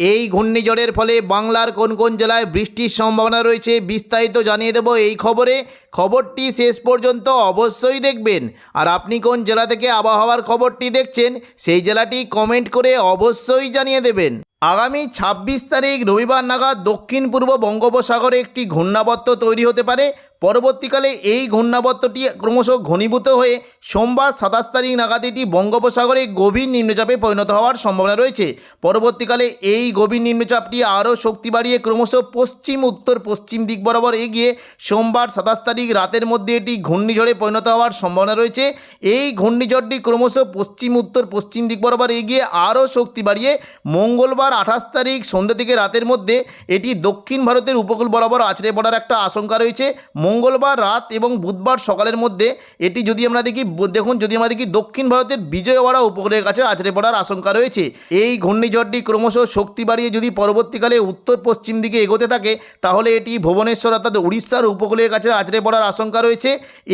এই ঘূর্ণিঝড়ের ফলে বাংলার কোন কোন জেলায় বৃষ্টির সম্ভাবনা রয়েছে বিস্তারিত জানিয়ে দেব এই খবরে। খবরটি শেষ পর্যন্ত অবশ্যই দেখবেন। আর আপনি কোন জেলা থেকে আবহাওয়ার খবরটি দেখছেন, সেই জেলাটি কমেন্ট করে অবশ্যই জানিয়ে দেবেন। আগামী ছাব্বিশ তারিখ রবিবার নাগাদ দক্ষিণ পূর্ব বঙ্গোপসাগরে একটি ঘূর্ণাবর্ত তৈরি হতে পারে। পরবর্তীকালে এই ঘূর্ণাবর্তটি ক্রমশ ঘনীভূত হয়ে সোমবার সাতাশ তারিখ নাগাদ এটি বঙ্গোপসাগরে গভীর নিম্নচাপে পরিণত হওয়ার সম্ভাবনা রয়েছে। পরবর্তীকালে এই গভীর নিম্নচাপটি আরও শক্তি বাড়িয়ে ক্রমশ পশ্চিম, উত্তর, পশ্চিম দিক বরাবর এগিয়ে সোমবার সাতাশ তারিখ রাতের মধ্যে এটি ঘূর্ণিঝড়ে পরিণত হওয়ার সম্ভাবনা রয়েছে। এই ঘূর্ণিঝড়টি ক্রমশ পশ্চিম, উত্তর, পশ্চিম দিক বরাবর এগিয়ে আরও শক্তি বাড়িয়ে মঙ্গলবার আঠাশ তারিখ সন্ধ্যা থেকে রাতের মধ্যে এটি দক্ষিণ ভারতের উপকূল বরাবর আছড়ে পড়ার একটা আশঙ্কা রয়েছে। মঙ্গলবার রাত এবং বুধবার সকালের মধ্যে এটি যদি আমরা দেখি দেখুন যদি আমরা দেখি, দক্ষিণ ভারতের বিজয়ওয়াড়া উপকূলের কাছে আছড়ে পড়ার আশঙ্কা রয়েছে। এই ঘূর্ণিঝড়টি ক্রমশ শক্তি বাড়িয়ে যদি পরবর্তীকালে উত্তর পশ্চিম দিকে এগোতে থাকে, তাহলে এটি ভুবনেশ্বর অর্থাৎ উড়িষ্যার উপকূলের কাছে আছড়ে পড়ার আশঙ্কা রয়েছে।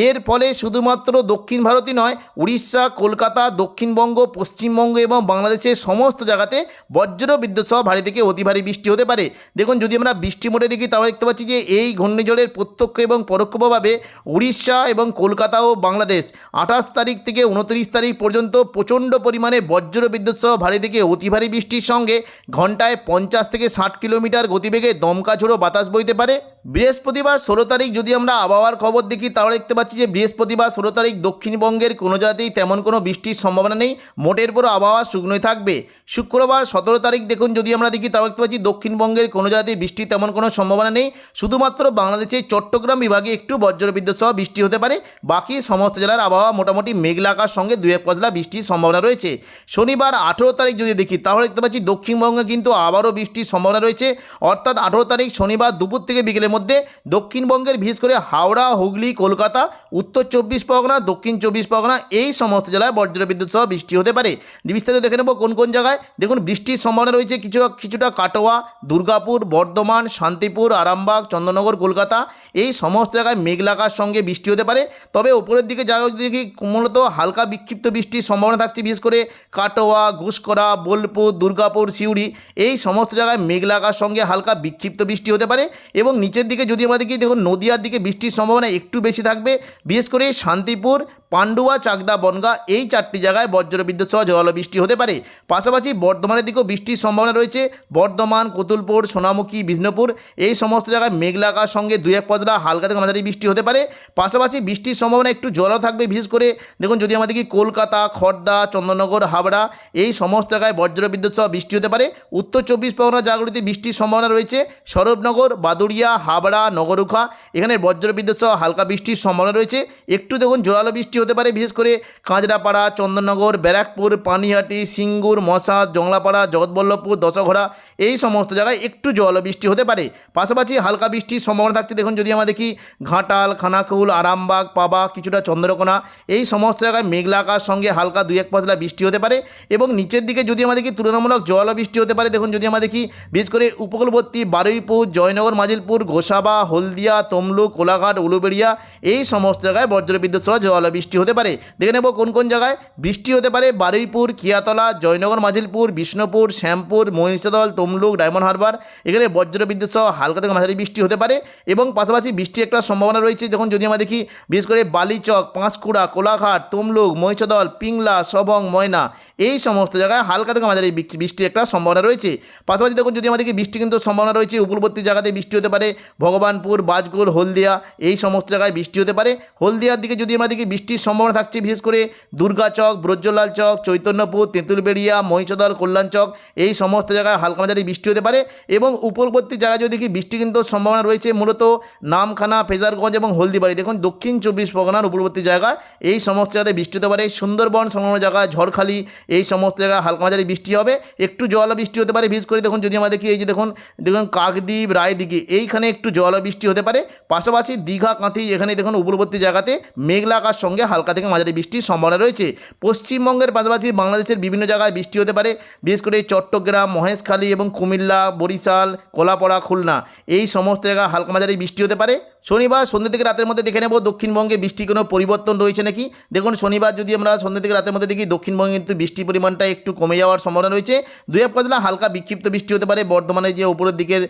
এর ফলে শুধুমাত্র দক্ষিণ ভারতই নয়, উড়িষ্যা, কলকাতা, দক্ষিণবঙ্গ, পশ্চিমবঙ্গ এবং বাংলাদেশের সমস্ত জায়গাতে বজ্র বিদ্যুৎ সহ ভারী থেকে অতি ভারী বৃষ্টি হতে পারে। দেখুন যদি আমরা বৃষ্টি মোটে দেখি, তাহলে দেখতে পাচ্ছি যে এই ঘূর্ণিঝড়ের প্রত্যক্ষ এবং পরোক্ষভাবে উড়িষ্যা এবং কলকাতা ও বাংলাদেশ আঠাশ তারিখ থেকে উনত্রিশ তারিখ পর্যন্ত প্রচণ্ড পরিমাণে বজ্র বিদ্যুৎ সহ ভারী থেকে অতি ভারী বৃষ্টির সঙ্গে ঘন্টায় পঞ্চাশ থেকে ষাট কিলোমিটার গতিবেগে দমকা ঝোড়ো বাতাস বইতে পারে। বৃহস্পতিবার ষোলো তারিখ যদি আমরা আবহাওয়ার খবর দেখি, তাহলে দেখতে পাচ্ছি যে বৃহস্পতিবার ষোলো তারিখ দক্ষিণবঙ্গের কোনো জায়গাতেই তেমন কোনো বৃষ্টির সম্ভাবনা নেই। মোটের পর আবহাওয়া শুকনোই থাকবে। শুক্রবার সতেরো তারিখ দেখুন যদি আমরা দেখি, তাহলে দেখতে পাচ্ছি দক্ষিণবঙ্গের কোনো জায়গাতেই বৃষ্টির তেমন কোনো সম্ভাবনা নেই। শুধুমাত্র বাংলাদেশের চট্টগ্রাম বিভাগে একটু বজ্রবিদ্যুৎ সহ বৃষ্টি হতে পারে। বাকি সমস্ত জেলার আবহাওয়া মোটামুটি মেঘলা আকাশ সঙ্গে দু এক পজলা বৃষ্টির সম্ভাবনা রয়েছে। শনিবার আঠেরো তারিখ যদি দেখি, তাহলে দেখতে পাচ্ছি দক্ষিণবঙ্গে কিন্তু আবারও বৃষ্টির সম্ভাবনা রয়েছে। অর্থাৎ আঠেরো তারিখ শনিবার দুপুর থেকে বিকেলের মধ্যে দক্ষিণবঙ্গের, বিশেষ করে হাওড়া, হুগলি, কলকাতা, উত্তর চব্বিশ পরগনা, দক্ষিণ চব্বিশ পরগনা এই সমস্ত জেলায় বজ্রবিদ্যুৎ সহ বৃষ্টি হতে পারে। বিস্তারিত দেখে নেব কোন কোন জায়গায়। দেখুন, বৃষ্টির সম্ভাবনা রয়েছে কিছু, কিছুটা কাটোয়া, দুর্গাপুর, বর্ধমান, শান্তিপুর, আরামবাগ, চন্দ্রনগর, কলকাতা। এই সমস্ত জায়গায় মেঘলাকার সঙ্গে বৃষ্টি হতে পারে। তবে ওপরের দিকে যারা দেখি, মূলত হালকা বিক্ষিপ্ত বৃষ্টির সম্ভাবনা থাকছে, বিশেষ করে কাটোয়া ঘুষকরা বোলপুর, দুর্গাপুর, সিউড়ি, এই সমস্ত জায়গায় মেঘলাকার সঙ্গে হালকা বিক্ষিপ্ত বৃষ্টি হতে পারে। এবং নিচের দিকে যদি দেখি, দেখুন, নদীয়ার দিকে বৃষ্টির সম্ভাবনা একটু বেশি থাকবে। বিশেষ করে শান্তিপুর পান্ডুয়া চাকদা, বনগা এই চারটি জায়গায় বজ্রবিদ্যুৎ সহ জল বৃষ্টি হতে পারে। পাশাপাশি বর্ধমানের দিকেও বৃষ্টির সম্ভাবনা রয়েছে। বর্ধমান, কতুলপুর, সোনামুখী, বিষ্ণুপুর এই সমস্ত জায়গায় মেঘলা আকাশ সঙ্গে দু এক পজলা হালকা থেকে মাঝারি বৃষ্টি হতে পারে। পাশাপাশি বৃষ্টির সম্ভাবনা একটু জলও থাকবে, বিশেষ করে দেখুন যদি আমাদের কি কলকাতা খড়দা চন্দননগর হাবড়া এই সমস্ত জায়গায় বজ্রবিদ্যুৎ সহ বৃষ্টি হতে পারে। উত্তর চব্বিশ পরগনা জায়গাগুলিতে বৃষ্টির সম্ভাবনা রয়েছে। সরবনগর, বাদুড়িয়া, হাবড়া, নগরুখা এখানে বজ্রবিদ্যুৎ সহ হালকা বৃষ্টির সম্ভাবনা রয়েছে। একটু দেখুন জোরালো বৃষ্টি হতে পারে, বিশেষ করে কাঁচরাপাড়া, চন্দননগর, ব্যারাকপুর, পানিহাটি, সিঙ্গুর মশাদ জংলাপাড়া, জগৎবল্লভপুর দশঘরা এই সমস্ত জায়গায় একটু জল বৃষ্টি হতে পারে। পাশাপাশি হালকা বৃষ্টির সম্ভাবনা থাকছে। দেখুন, যদি আমরা দেখি ঘাটাল, খানাকুল, আরামবাগ, পাবা, কিছুটা চন্দ্রকোনা, এই সমস্ত জায়গায় মেঘলা আকাশ, সঙ্গে হালকা দুই এক পাঁচলা বৃষ্টি হতে পারে। এবং নিচের দিকে যদি আমরা দেখি, তুলনামূলক জল বৃষ্টি হতে পারে। দেখুন, যদি আমরা দেখি, বিশেষ করে উপকূলবর্তী বারুইপুর, জয়নগর, মাজিলপুর, গোসাবা, হলদিয়া, তমলুক, কোলাঘাট, উলুবেড়িয়া, এই সমস্ত জায়গায় বজ্রবিদ্যুৎ সহ জল বৃষ্টি হতে পারে। দেখে নেব কোন কোন জায়গায় বৃষ্টি হতে পারে। Baruipur Kiyatala Joynagar Majhilpur Bishnupur, Shyampur, Mahishadal, Tamluk, Diamond Harbour. এখানে বজ্রবিদ্যুৎ সহ হালকা থেকে মাঝারি বৃষ্টি হতে পারে এবং পাশাপাশি বৃষ্টির একটা সম্ভাবনা রয়েছে। যখন যদি আমরা দেখি, বিশেষ করে বালিচক, পাঁশকুড়া, কোলাঘাট, তমলুক, মহিষাদল, পিংলা, সবং, ময়না এই সমস্ত জায়গায় হালকা থেকে মাঝারি বৃষ্টি- বৃষ্টির একটা সম্ভাবনা রয়েছে। পাশাপাশি দেখুন, যদি আমাদেরকে বৃষ্টি কিন্তু সম্ভাবনা রয়েছে উপকূলবর্তী জায়গাতে বৃষ্টি হতে পারে, ভগবানপুর, বাজগোল, হলদিয়া, এই সমস্ত জায়গায় বৃষ্টি হতে পারে। হলদিয়ার দিকে যদি আমাদেরকে বৃষ্টির সম্ভাবনা থাকছে, বিশেষ করে দুর্গাচক ব্রজলাল চক, চৈতন্যপুর, তেঁতুলবেড়িয়া, মহিষাদল, কল্যাণ চক, এই সমস্ত জায়গায় হালকা মাঝারি বৃষ্টি হতে পারে এবং উপকূলবর্তী জায়গায় যদি দেখি বৃষ্টি কিন্তু সম্ভাবনা রয়েছে, মূলত নামখানা, ফেজারগঞ্জ এবং হলদিবাড়ি। দেখুন, দক্ষিণ চব্বিশ পরগনার উপকূলবর্তী জায়গা এই সমস্ত জায়গায় বৃষ্টি হতে পারে। সুন্দরবন সংলগ্ন জায়গায় ঝড়খালি এই সমস্ত জায়গায় হালকা মাঝারি বৃষ্টি হবে, একটু জল বৃষ্টি হতে পারে বিশেষ করে দেখুন, যদি আমরা দেখি এই যে দেখুন দেখুন কাকদ্বীপ, রায়দিঘি, এইখানে একটু জল বৃষ্টি হতে পারে, পাশাপাশি দীঘা, কাঁথি, এখানে দেখুন উপরবর্তী জায়গাতে মেঘলা আকার সঙ্গে হালকা থেকে মাঝারি বৃষ্টির সম্ভাবনা রয়েছে। পশ্চিমবঙ্গের পাশাপাশি বাংলাদেশের বিভিন্ন জায়গায় বৃষ্টি হতে পারে, বিশেষ করে চট্টগ্রাম, মহেশখালী এবং কুমিল্লা, বরিশাল, কলাপাড়া, খুলনা, এই সমস্ত জায়গায় হালকা মাঝারি বৃষ্টি হতে পারে। শনিবার সন্ধ্যে থেকে রাতের মধ্যে দেখে নেব, দক্ষিণবঙ্গে বৃষ্টির কোনো পরিবর্তন রয়েছে নাকি? দেখুন, শনিবার যদি আমরা সন্ধ্যে থেকে রাতের মধ্যে দেখি, দক্ষিণবঙ্গে কিন্তু বৃষ্টির পরিমাণটা একটু কমে যাওয়ার সম্ভাবনা রয়েছে। দুই এক পাঁচলা হালকা বিক্ষিপ্ত বৃষ্টি হতে পারে, বর্ধমানে যে উপরের দিকের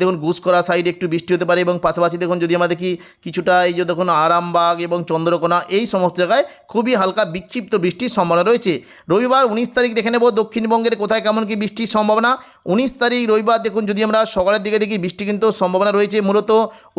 দেখুন গুসকরা সাইডে একটু বৃষ্টি হতে পারে এবং পাশাপাশি দেখুন, যদি আমরা দেখি কিছুটা এই যে দেখুন, আরামবাগ এবং চন্দ্রকোনা, এই সমস্ত জায়গায় খুবই হালকা বিক্ষিপ্ত বৃষ্টির সম্ভাবনা রয়েছে। রবিবার উনিশ তারিখ দেখে নেব, দক্ষিণবঙ্গের কোথায় কেমন কি বৃষ্টির সম্ভাবনা? উনিশ তারিখ রবিবার দেখুন, যদি আমরা সকালের দিকে দেখি, বৃষ্টি কিন্তু সম্ভাবনা রয়েছে। মূলত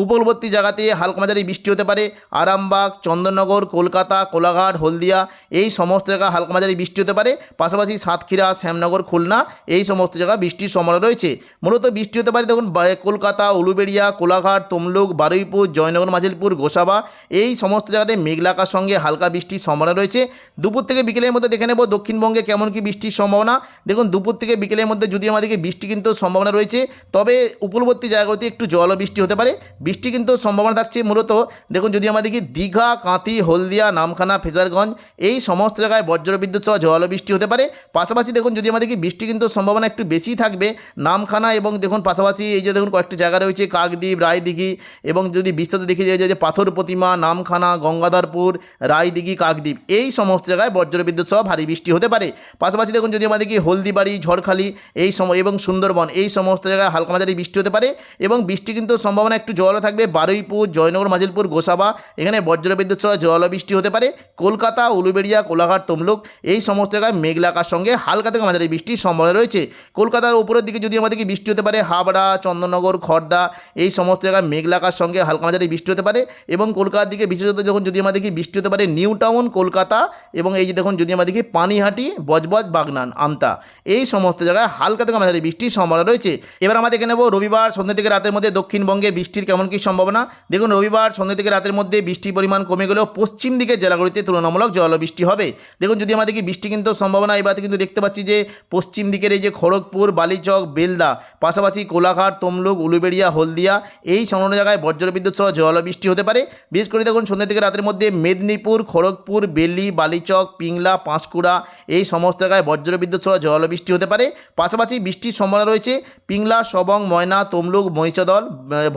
উপকূলবর্তী জায়গাতে হালকা মাঝারি বৃষ্টি হতে পারে। আরামবাগ, চন্দননগর, কলকাতা, কোলাঘাট, হলদিয়া, এই সমস্ত জায়গা হালকা মাঝারি বৃষ্টি হতে পারে। পাশাপাশি সাতক্ষীরা, শ্যামনগর, খুলনা, এই সমস্ত জায়গা বৃষ্টির সম্ভাবনা রয়েছে। মূলত বৃষ্টি হতে পারে দেখুন কলকাতা, উলুবেড়িয়া, কোলাঘাট, তমলুক, বারুইপুর, জয়নগর মাঝিলপুর গোসাবা, এই সমস্ত জায়গাতে মেঘলাকার সঙ্গে হালকা বৃষ্টির সম্ভাবনা রয়েছে। দুপুর থেকে বিকেলের মধ্যে দেখে নেব দক্ষিণবঙ্গে কেমন কি বৃষ্টির সম্ভাবনা। দেখুন, দুপুর থেকে বিকেলের মধ্যে যদি আমাদেরকে বৃষ্টি কিন্তু সম্ভাবনা রয়েছে। তবে উপকূলবর্তী জায়গাগুলোতে একটু জল বৃষ্টি হতে পারে। বৃষ্টি কিন্তু সম্ভাবনা থাকছে মূলত, দেখুন যদি আমাদেরকে দীঘা, কাঁথি, হলদিয়া, নামখানা, ফেজারগঞ্জ, এই সমস্ত জায়গায় বজ্রবিদ্যুৎ সহ জল বৃষ্টি হতে পারে। পাশাপাশি দেখুন যদি আমাদেরকে বৃষ্টি কিন্তু সম্ভাবনা একটু বেশি থাকবে। নামখানা এবং দেখুন পাশাপাশি এই যে দেখুন কয়েকটি জায়গা রয়েছে, কাকদ্বীপ, রায়দিঘি এবং যদি বিশ্বতে দেখি যে যে পাথর প্রতিমা, নামখানা, গঙ্গাধরপুর, রায়দিঘি, কাকদ্বীপ, এই সমস্ত জায়গায় বজ্রবিদ্যুৎ সহ ভারী বৃষ্টি হতে পারে। পাশাপাশি দেখুন যদি আমাদেরকে হলদিবাড়ি, ঝড়খালি, এই সময় এবং সুন্দরবন। এই সমস্ত জায়গায় হালকা মাঝারি বৃষ্টি হতে পারে এবং বৃষ্টি কিন্তু সম্ভাবনা একটু জলও থাকবে। বারুইপুর, জয়নগর, মাজিলপুর, গোসাবা, এখানে বজ্রবিদ্যুৎ সহ জল বৃষ্টি হতে পারে। কলকাতা, উলুবেড়িয়া, কোলাঘাট, তমলুক, এই সমস্ত জায়গায় মেঘলাকার সঙ্গে হালকা থেকে মাঝারি বৃষ্টির সম্ভাবনা রয়েছে। কলকাতার উপরের দিকে যদি আমাদেরকে বৃষ্টি হতে পারে, হাবড়া, চন্দননগর খড়দা এই সমস্ত জায়গায় মেঘলাকার সঙ্গে হালকা মাঝারি বৃষ্টি হতে পারে এবং কলকাতার দিকে বিশেষত যখন যদি আমাদেরকে বৃষ্টি হতে পারে, নিউ টাউন, কলকাতা এবং এই যে দেখুন যদি আমাদেরকে পানিহাটি, বজবজ, বাগনান, আমতা, এই সমস্ত জায়গায় হালকা থেকে মাঝারি বৃষ্টির সম্ভাবনা রয়েছে। এবার আমরা দেখে নেব রবিবার সন্ধ্যে থেকে রাতের মধ্যে দক্ষিণবঙ্গে বৃষ্টির কেমন কী সম্ভাবনা। দেখুন, রবিবার সন্ধ্যে থেকে রাতের মধ্যে বৃষ্টির পরিমাণ কমে গেলেও পশ্চিম দিকের জেলাগুলিতে তুলনামূলক জলবৃষ্টি হবে। দেখুন, যদি আমাদের কি বৃষ্টি কিন্তু সম্ভাবনা, এবার কিন্তু দেখতে পাচ্ছি যে পশ্চিম দিকের এই যে খড়গপুর, বালিচক, বেলদা, পাশাপাশি কোলাঘাট, তমলুক, উলুবেড়িয়া, হলদিয়া, এই সংলগ্ন জায়গায় বজ্রবিদ্যুৎ সহ জলবৃষ্টি হতে পারে। বিশেষ করে দেখুন, সন্ধ্যে থেকে রাতের মধ্যে মেদিনীপুর, খড়গপুর, বেলি, বালিচক, পিংলা, পাঁশকুড়া, এই সমস্ত জায়গায় বজ্রবিদ্যুৎ সহ জলবৃষ্টি হতে পারে। পাশাপাশি বৃষ্টির সম্ভাবনা রয়েছে। পিংলা, সবং, ময়না, তমলুক, মহিষাদল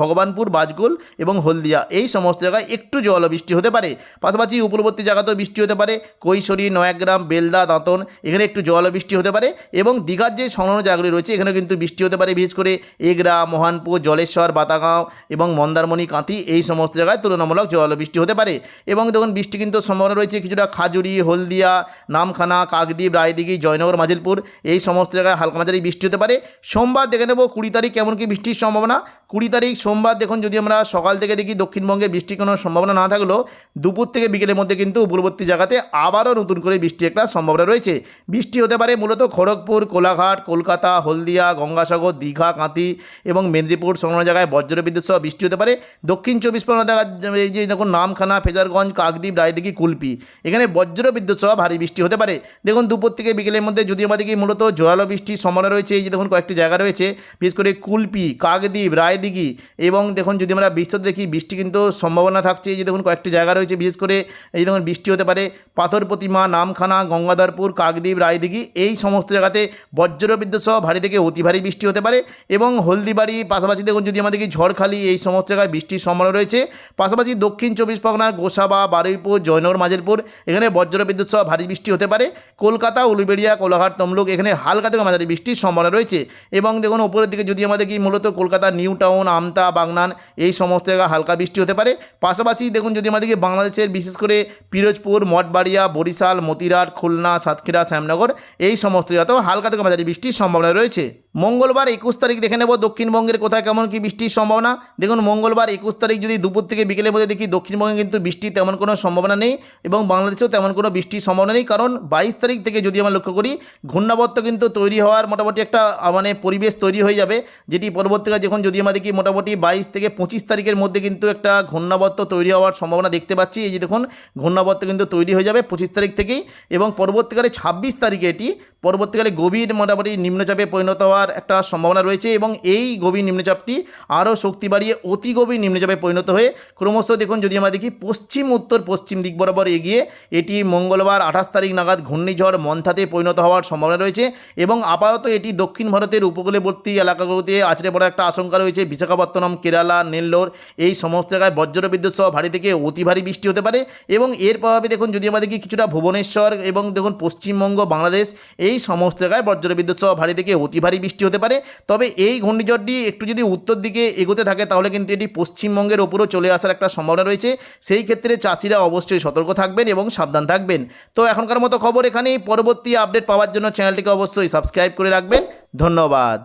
ভগবানপুর, বাজগুল এবং হলদিয়া। এই সমস্ত জায়গায় একটু জলবৃষ্টি হতে পারে। পাশাপাশি উপরবর্তী জায়গাতেও বৃষ্টি হতে পারে। কৈশোরী, নয়াগ্রাম, বেলদা, দাঁতন, এখানে একটু জলবৃষ্টি হতে পারে এবং দীঘার যে সংলগ্ন জায়গাগুলি রয়েছে এখানে কিন্তু বৃষ্টি হতে পারে। বিশেষ করে এগরা, মহানপুর, জলেশ্বর, বাতাগাঁও এবং মন্দারমণি, কাঁথি, এই সমস্ত জায়গায় তুলনামূলক জলবৃষ্টি হতে পারে। এবং দেখুন, বৃষ্টি কিন্তু সম্ভাবনা রয়েছে কিছুটা খাজুরি, হলদিয়া, নামখানা, কাকদ্বীপ, রায়দিঘি, জয়নগর, মাজিলপুর, এই সমস্ত জায়গায় হালকা মাঝারি বৃষ্টি হতে পারে। সোমবার দেখে নেব কুড়ি তারিখ কেমন কি বৃষ্টির সম্ভাবনা। কুড়ি তারিখ সোমবার দেখুন যদি আমরা সকাল থেকে দেখি দক্ষিণবঙ্গে বৃষ্টির কোনো সম্ভাবনা না থাকলেও দুপুর থেকে বিকেলের মধ্যে কিন্তু উপরবর্তী জায়গাতে আবারও নতুন করে বৃষ্টি একটা সম্ভাবনা রয়েছে। বৃষ্টি হতে পারে মূলত খড়গপুর, কোলাঘাট, কলকাতা, হলদিয়া, গঙ্গাসাগর, দীঘা কাঁতি এবং মেদিনীপুর সংলগ্ন জায়গায় বজ্রবিদ্যুৎ সহ বৃষ্টি হতে পারে। দক্ষিণ চব্বিশ পরগনা দেখা এই যে দেখুন নামখানা, ফেজারগঞ্জ, কাকদ্বীপ, রায়দিঘি, কুলপি এখানে বজ্রবিদ্যুৎ সহ ভারী বৃষ্টি হতে পারে। দেখুন দুপুর থেকে বিকেলের মধ্যে যদি আমাদেরকে মূলত জোরালো বৃষ্টির সম্ভাবনা রয়েছে এই যে দেখুন কয়েকটি জায়গা রয়েছে, বিশেষ করে কুলপি, কাকদ্বীপ, রায়দিঘি এবং দেখুন যদি আমরা বৃষ্টি দেখি, বৃষ্টি কিন্তু সম্ভাবনা থাকছে। এই যে দেখুন কয়েকটি জায়গা রয়েছে, বিশেষ করে এই দেখুন বৃষ্টি হতে পারে, পাথর প্রতিমা, নামখানা, গঙ্গাধরপুর, কাকদ্বীপ, রায়দিঘি এই সমস্ত জায়গাতে বজ্রবিদ্যুৎ সহ ভারী থেকে অতি ভারী বৃষ্টি হতে পারে এবং হলদিবাড়ি, পাশাপাশি দেখুন যদি আমাদেরকে ঝড়খালি, এই সমস্ত জায়গায় বৃষ্টির সম্ভাবনা রয়েছে। পাশাপাশি দক্ষিণ চব্বিশ পরগনার গোসাবা, বারুইপুর, জয়নগর মাঝেরপুর এখানে বজ্রবিদ্যুৎ সহ ভারী বৃষ্টি হতে পারে। কলকাতা, উলুবেড়িয়া, কোলাঘাট, তমলুক এখানে হালকা থেকে মাঝারি বৃষ্টির সম্ভাবনা রয়েছে। এবং দেখুন, উপরের দিকে যদি আমাদের কি মূলত কলকাতা নিউ টাউন আমতা, বাগনান এই সমস্ত জায়গায় হালকা বৃষ্টি হতে পারে। পাশাপাশি দেখুন, যদি আমাদেরকে বাংলাদেশের বিশেষ করে পিরোজপুর, মঠবাড়িয়া, বরিশাল, মতিরাট, খুলনা, সাতক্ষীরা, শ্যামনগর এই সমস্ত জায়গাতেও হালকা থেকে মাঝারি বৃষ্টির সম্ভাবনা রয়েছে। মঙ্গলবার একুশ তারিখ দেখে নেব দক্ষিণবঙ্গের কোথায় কেমন কি বৃষ্টির সম্ভাবনা। দেখুন, মঙ্গলবার একুশ তারিখ যদি দুপুর থেকে বিকেলের মধ্যে দেখি, দক্ষিণবঙ্গে কিন্তু বৃষ্টির তেমন কোনো সম্ভাবনা নেই এবং বাংলাদেশেও তেমন কোনো বৃষ্টির সম্ভাবনা নেই। কারণ বাইশ তারিখ থেকে যদি আমরা লক্ষ্য করি, ঘূর্ণাবর্ত কিন্তু তৈরি হওয়ার মোটামুটি একটা মানে পরিবেশ তৈরি হয়ে যাবে, যেটি পরবর্তীকালে যখন যদি আমরা দেখি মোটামুটি বাইশ থেকে পঁচিশ তারিখের মধ্যে কিন্তু একটা ঘূর্ণাবর্ত তৈরি হওয়ার সম্ভাবনা দেখতে পাচ্ছি। এই যে দেখুন, ঘূর্ণাবর্ত কিন্তু তৈরি হয়ে যাবে পঁচিশ তারিখ থেকেই এবং পরবর্তীকালে ছাব্বিশ তারিখে এটি পরবর্তীকালে গভীর মোটামুটি নিম্নচাপে পরিণত হওয়ার একটা সম্ভাবনা রয়েছে এবং এই গভীর নিম্নচাপটি আরও শক্তি বাড়িয়ে অতি গভীর নিম্নচাপে পরিণত হয়ে ক্রমশ দেখুন যদি আমরা দেখি পশ্চিম, উত্তর, পশ্চিম দিক বরাবর এগিয়ে এটি মঙ্গলবার আঠাশ তারিখ নাগাদ ঘূর্ণিঝড় মন্থাতে পরিণত হওয়ার সম্ভাবনা রয়েছে এবং আপাতত এটি দক্ষিণ ভারতের উপকূলবর্তী এলাকাগুলোতে আছড়ে পড়ার একটা আশঙ্কা রয়েছে। বিশাখাপত্তনম, কেরালা, নেল্লোর এই সমস্ত জায়গায় বজ্র বিদ্যুৎ সহ ভারী থেকে অতি ভারী বৃষ্টি হতে পারে এবং এর প্রভাবে দেখুন যদি দেখি কিছুটা ভুবনেশ্বর এবং দেখুন পশ্চিমবঙ্গ, বাংলাদেশ এই সমস্ত জায়গায় বজ্র বিদ্যুৎ সহ ভারী থেকে অতি ভারী বৃষ্টি হতে পারে। তবে এই ঘূর্ণিঝড়টি একটু যদি উত্তর দিকে এগোতে থাকে, তাহলে কিন্তু এটি পশ্চিমবঙ্গের ওপরও চলে আসার একটা সম্ভাবনা রয়েছে। সেই ক্ষেত্রে চাষিরা অবশ্যই সতর্ক থাকবেন এবং সাবধান থাকবেন। তো এখনকার মতো খবর এখানেই। পরবর্তী আপডেট পাওয়ার জন্য চ্যানেলটিকে অবশ্যই সাবস্ক্রাইব করে রাখবেন। ধন্যবাদ।